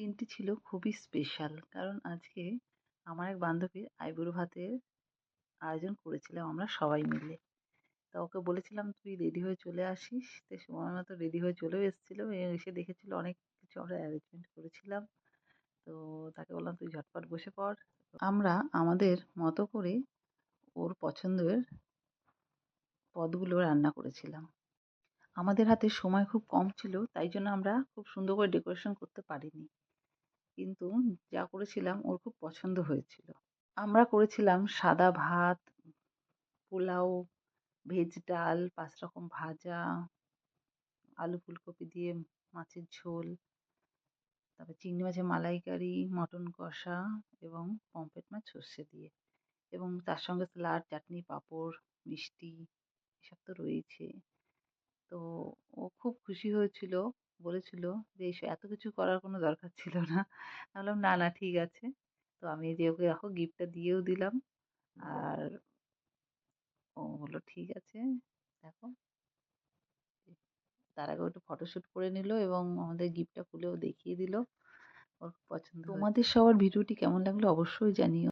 দিনটি ছিল খুবই স্পেশাল কারণ আজকে আমার এক বান্ধবীর আইবুড়ো ভাতের আয়োজন করেছিলাম আমরা সবাই মিলে। তা ওকে বলেছিলাম, তুই রেডি হয়ে চলে আসিস। তো সময় মতো রেডি হয়ে চলেও এসেছিল এসে দেখেছিল অনেক কিছু আমরা অ্যারেঞ্জমেন্ট করেছিলাম। তো তাকে বললাম, তুই ঝটপট বসে পড়। আমরা আমাদের মতো করে ওর পছন্দের পদগুলো রান্না করেছিলাম। আমাদের হাতে সময় খুব কম ছিল, তাই জন্য আমরা খুব সুন্দর করে ডেকোরেশন করতে পারিনি। কিন্তু যা করেছিলাম ওর খুব পছন্দ হয়েছিল। আমরা করেছিলাম সাদা ভাত, পোলাও ভেজ ডাল, পাঁচ রকম ভাজা, আলু ফুলকপি দিয়ে মাছের ঝোল, তারপর চিংড়ি মাছের মালাইকারি, মটন কষা এবং পমফ্রেট মাছ সর্ষে দিয়ে। এবং তার সঙ্গে স্যালাড, চাটনি, পাঁপড়, মিষ্টি, এসব তো রয়েছে। তো ও খুব খুশি হয়েছিল। বলেছিল যে এস এত কিছু করার কোনো দরকার ছিল না। বললাম, না না, ঠিক আছে। তো আমি যে ওকে দেখো গিফটটা দিয়েও দিলাম। আর ও বলল, ঠিক আছে, দেখো। তার আগে একটু ফটোশ্যুট করে নিল এবং আমাদের গিফটটা খুলেও দেখিয়ে দিল। ওর পছন্দ তোমাদের সবার ভিডিওটি কেমন লাগল অবশ্যই জানিও।